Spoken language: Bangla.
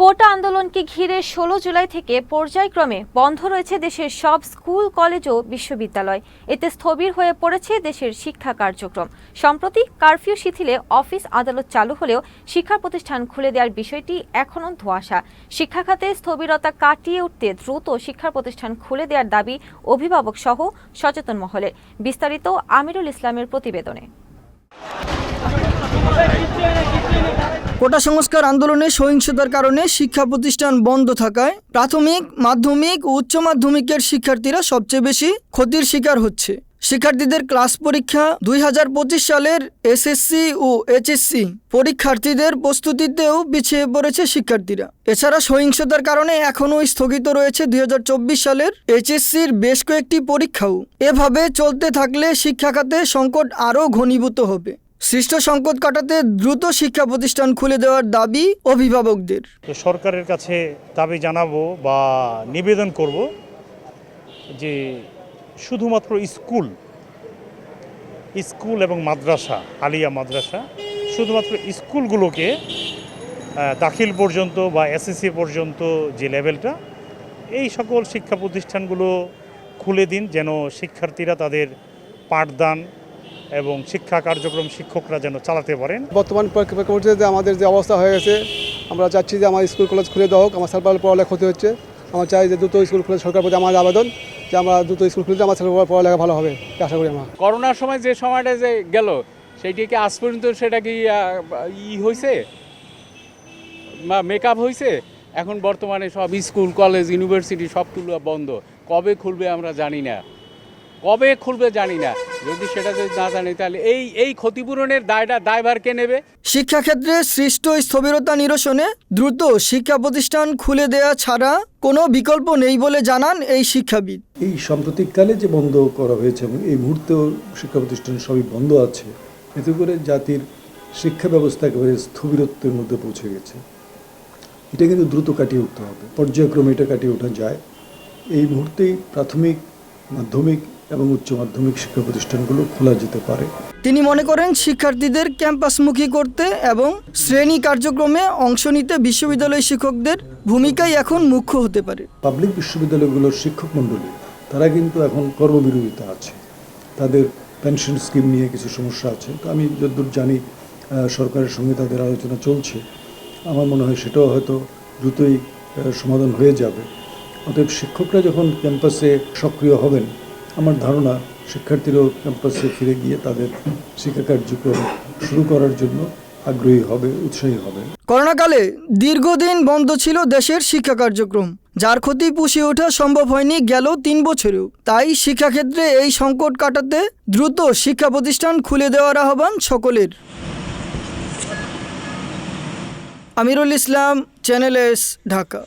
কোটা আন্দোলনকে ঘিরে ষোলো জুলাই থেকে পর্যায়ক্রমে বন্ধ রয়েছে দেশের সব স্কুল, কলেজ ও বিশ্ববিদ্যালয়। এতে স্থবির হয়ে পড়েছে দেশের শিক্ষা কার্যক্রম। সম্প্রতি কারফিউ শিথিলে অফিস আদালত চালু হলেও শিক্ষা প্রতিষ্ঠান খুলে দেওয়ার বিষয়টি এখনও ধোঁয়াশা। শিক্ষা খাতে স্থবিরতা কাটিয়ে উঠতে দ্রুত শিক্ষা প্রতিষ্ঠান খুলে দেওয়ার দাবি অভিভাবক সহ সচেতন মহলের। বিস্তারিত আমিরুল ইসলামের প্রতিবেদনে। কোটা সংস্কার আন্দোলনে সহিংসতার কারণে শিক্ষা প্রতিষ্ঠান বন্ধ থাকায় প্রাথমিক, মাধ্যমিক ও উচ্চ মাধ্যমিকের শিক্ষার্থীরা সবচেয়ে বেশি ক্ষতির শিকার হচ্ছে। শিক্ষার্থীদের ক্লাস পরীক্ষা দুই হাজার পঁচিশ সালের এসএসসি ও এইচএসসি পরীক্ষার্থীদের প্রস্তুতিতেও পিছিয়ে পড়েছে শিক্ষার্থীরা। এছাড়া সহিংসতার কারণে এখনও স্থগিত রয়েছে দুই হাজার চব্বিশ সালের এইচএসসির বেশ কয়েকটি পরীক্ষাও। এভাবে চলতে থাকলে শিক্ষাখাতে সংকট আরও ঘনীভূত হবে। সৃষ্ট সংকট কাটাতে দ্রুত শিক্ষা প্রতিষ্ঠান খুলে দেওয়ার দাবি অভিভাবকদের। সরকারের কাছে দাবি জানাব বা নিবেদন করব যে শুধুমাত্র স্কুল স্কুল এবং মাদ্রাসা, আলিয়া মাদ্রাসা, শুধুমাত্র স্কুলগুলোকে দাখিল পর্যন্ত বা এসএসসি পর্যন্ত যে লেভেলটা, এই সকল শিক্ষা প্রতিষ্ঠানগুলো খুলে দিন যেন শিক্ষার্থীরা তাদের পাঠদান এবং শিক্ষা কার্যক্রম শিক্ষকরা যেন চালাতে পারেন। বর্তমান প্রেক্ষাপটে যে আমাদের যে অবস্থা হয়ে গেছে আমরা চাচ্ছি যে আমার স্কুল কলেজ খুলে দেওয়া হোক আমার সালপাল পড়ালেখা ক্ষতি হচ্ছে। আমার চাই যে দ্রুত স্কুল খুলে সরকার প্রতি আমার আবেদন যে আমরা দ্রুত স্কুল খুলে আমার ছেলের পড়ালেখা ভালো হবে আশা করি আমার। করোনার সময় যে সময়টা যে গেল সেইটি কি আজ পর্যন্ত সেটা কি ই হয়েছে বা মেকআপ হয়েছে এখন বর্তমানে সব স্কুল কলেজ ইউনিভার্সিটি সবগুলো বন্ধ। কবে খুলবে আমরা জানি না। কবে খুলবে জানি না। যদি সেটা যদি না জানি তাহলে এই এই ক্ষতিপূরণের দায়টা দায়ভার কে নেবে? শিক্ষাক্ষেত্রে সৃষ্ট স্থবিরতা নিরসনে দ্রুত শিক্ষা প্রতিষ্ঠান খুলে দেওয়া ছাড়া কোনো বিকল্প নেই বলে জানান এই শিক্ষাবিদ। এই সাম্প্রতিককালে যে বন্ধ করা হয়েছে এবং এই মুহূর্তেও শিক্ষা প্রতিষ্ঠান সবই বন্ধ আছে এতে করে জাতির শিক্ষা ব্যবস্থা একেবারে স্থবিরত্বের মধ্যে পৌঁছে গেছে। এটা কিন্তু দ্রুত কাটিয়ে উঠতে হবে। পর্যায়ক্রমে এটা কাটিয়ে ওঠা যায়। এই মুহূর্তেই প্রাথমিক মাধ্যমিক এবং উচ্চ মাধ্যমিক শিক্ষা প্রতিষ্ঠানগুলো খোলা যেতে পারে। তিনি মনে করেন শিক্ষার্থীদের ক্যাম্পাসমুখী করতে এবং শ্রেণি কার্যক্রমে অংশ নিতে বিশ্ববিদ্যালয় শিক্ষকদের ভূমিকাই এখন মুখ্য হতে পারে। পাবলিক বিশ্ববিদ্যালয়গুলোর শিক্ষক মণ্ডলী তারা কিন্তু এখন কর্মবিরোধিতা আছে। তাদের পেনশন স্কিম নিয়ে কিছু সমস্যা আছে। তো আমি যতদূর জানি সরকারের সঙ্গে তাদের আলোচনা চলছে। আমার মনে হয় সেটাও হয়তো দ্রুতই সমাধান হয়ে যাবে। অতএব শিক্ষকরা যখন ক্যাম্পাসে সক্রিয় হবেন আমার ধারণা শিক্ষার্থীরাও ক্যাম্পাসে ফিরে গিয়ে তাদের শিক্ষা কার্যক্রম শুরু করার জন্য আগ্রহী হবে, উৎসাহী হবে। করোনাকালে দীর্ঘদিন বন্ধ ছিল দেশের শিক্ষা কার্যক্রম। যার ক্ষতি পুষিয়ে ওঠা সম্ভব হয়নি গেল তিন বছরেও। তাই শিক্ষাক্ষেত্রে এই সংকট কাটাতে দ্রুত শিক্ষা প্রতিষ্ঠান খুলে দেওয়ার আহ্বান সকলের। Amirul Islam, channel S, Dhaka.